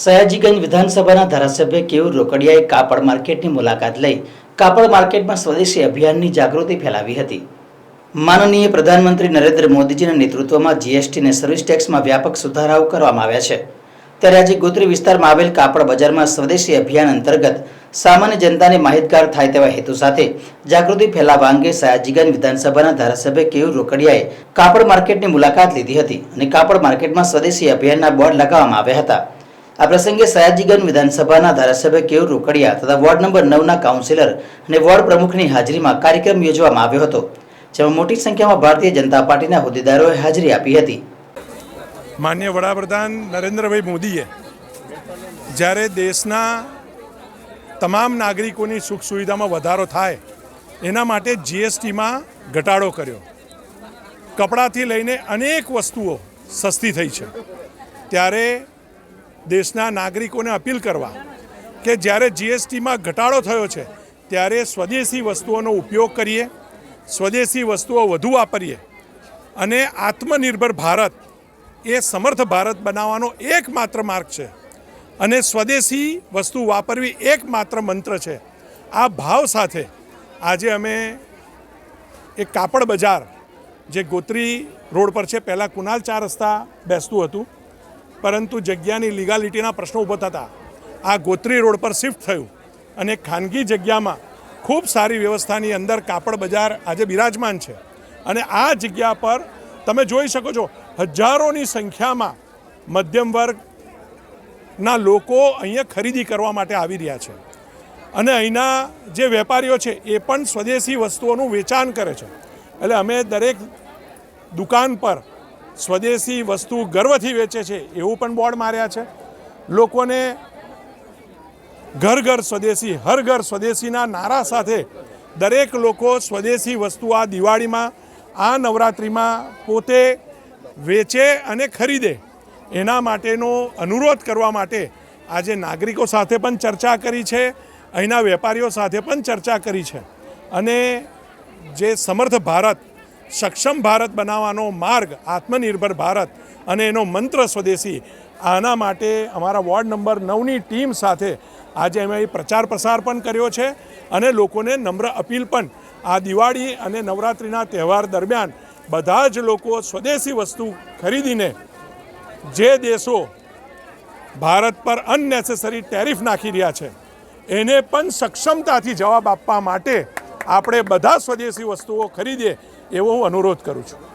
સયાજીગંજ વિધાનસભાના ધારાસભ્ય કેયુર રોકડિયાએ કાપડ માર્કેટની મુલાકાત લઈ કાપડ માર્કેટમાં સ્વદેશી અભિયાનની જાગૃતિ ફેલાવી હતી. માનનીય પ્રધાનમંત્રી નરેન્દ્ર મોદીજીના નેતૃત્વમાં જીએસટી અને સર્વિસ ટેક્સમાં વ્યાપક સુધારાઓ કરવામાં આવ્યા છે. ત્યારે આજે ગોત્રી વિસ્તારમાં આવેલ કાપડ બજારમાં સ્વદેશી અભિયાન અંતર્ગત સામાન્ય જનતાને માહિતગાર થાય તેવા હેતુ સાથે જાગૃતિ ફેલાવવા અંગે સયાજીગંજ વિધાનસભાના ધારાસભ્ય કેયુર રોકડિયાએ કાપડ માર્કેટની મુલાકાત લીધી હતી અને કાપડ માર્કેટમાં સ્વદેશી અભિયાનના બોર્ડ લગાવવામાં આવ્યા હતા. આ પ્રસંગે સયાજીગંજ વિધાનસભાના ધારાસભ્ય કેયુર રોકડિયા તથા વોર્ડ નંબર નવના કાઉન્સિલર અને વોર્ડ પ્રમુખની હાજરીમાં કાર્યક્રમ યોજવામાં આવ્યો હતો, જેમાં મોટી સંખ્યામાં ભારતીય જનતા પાર્ટીના હોદ્દેદારોએ હાજરી આપી હતી. માન્ય વડાપ્રધાન નરેન્દ્રભાઈ મોદીએ જ્યારે દેશના તમામ નાગરિકોની સુખ સુવિધામાં વધારો થાય, એના માટે જીએસટીમાં ઘટાડો કર્યો. કપડાથી લઈને અનેક વસ્તુઓ સસ્તી થઈ છે. ત્યારે દેશના નાગરિકોને અપીલ કરવા કે જ્યારે જીએસટીમાં ઘટાડો થયો છે, ત્યારે સ્વદેશી વસ્તુઓનો ઉપયોગ કરીએ, સ્વદેશી વસ્તુઓ વધુ વાપરીએ અને આત્મનિર્ભર ભારત એ સમર્થ ભારત બનાવવાનો એકમાત્ર માર્ગ છે. અને સ્વદેશી વસ્તુ વાપરવી એકમાત્ર મંત્ર છે. આ ભાવ સાથે આજે અમે એક કાપડ બજાર જે ગોત્રી રોડ પર છે, પહેલાં કુનાલ ચાર રસ્તા બેસતું હતું પરંતુ જગ્યાની લીગાલિટીના પ્રશ્નો ઊભો થતા આ ગોત્રી રોડ પર શિફ્ટ થયું અને ખાનગી જગ્યામાં ખૂબ સારી વ્યવસ્થાની અંદર કાપડ બજાર આજે બિરાજમાન છે. અને આ જગ્યા પર તમે જોઈ શકો છો હજારોની સંખ્યામાં મધ્યમ વર્ગના લોકો અહીંયા ખરીદી કરવા માટે આવી રહ્યા છે. અને અહીંના જે વેપારીઓ છે એ પણ સ્વદેશી વસ્તુઓનું વેચાણ કરે છે. એટલે અમે દરેક દુકાન પર સ્વદેશી વસ્તુ ગર્વથી વેચે છે એવું પણ બોર્ડ માર્યા છે. લોકોને ઘર ઘર સ્વદેશી, હર ઘર સ્વદેશીના નારા સાથે દરેક લોકો સ્વદેશી વસ્તુ આ દિવાળીમાં, આ નવરાત્રિમાં પોતે વેચે અને ખરીદે. એના માટેનો અનુરોધ કરવા માટે આજે નાગરિકો સાથે પણ ચર્ચા કરી છે, અહીંના વેપારીઓ સાથે પણ ચર્ચા કરી છે. અને જે સમર્થ ભારત સક્ષમ ભારત બનાવવાનો માર્ગ આત્મનિર્ભર ભારત અને એનો મંત્ર સ્વદેશી. આના માટે અમારા વોર્ડ નંબર નવની ટીમ સાથે આજે અમે પ્રચાર પ્રસાર પણ કર્યો છે અને લોકોને નમ્ર અપીલ પણ. આ દિવાળી અને નવરાત્રિના તહેવાર દરમિયાન બધા જ લોકો સ્વદેશી વસ્તુ ખરીદીને જે દેશો ભારત પર અનનેસેસરી ટેરિફ નાખી રહ્યા છે, એને પણ સક્ષમતાથી જવાબ આપવા માટે આપણે બધા સ્વદેશી વસ્તુઓ ખરીદીએ એવો હું અનુરોધ કરું છું.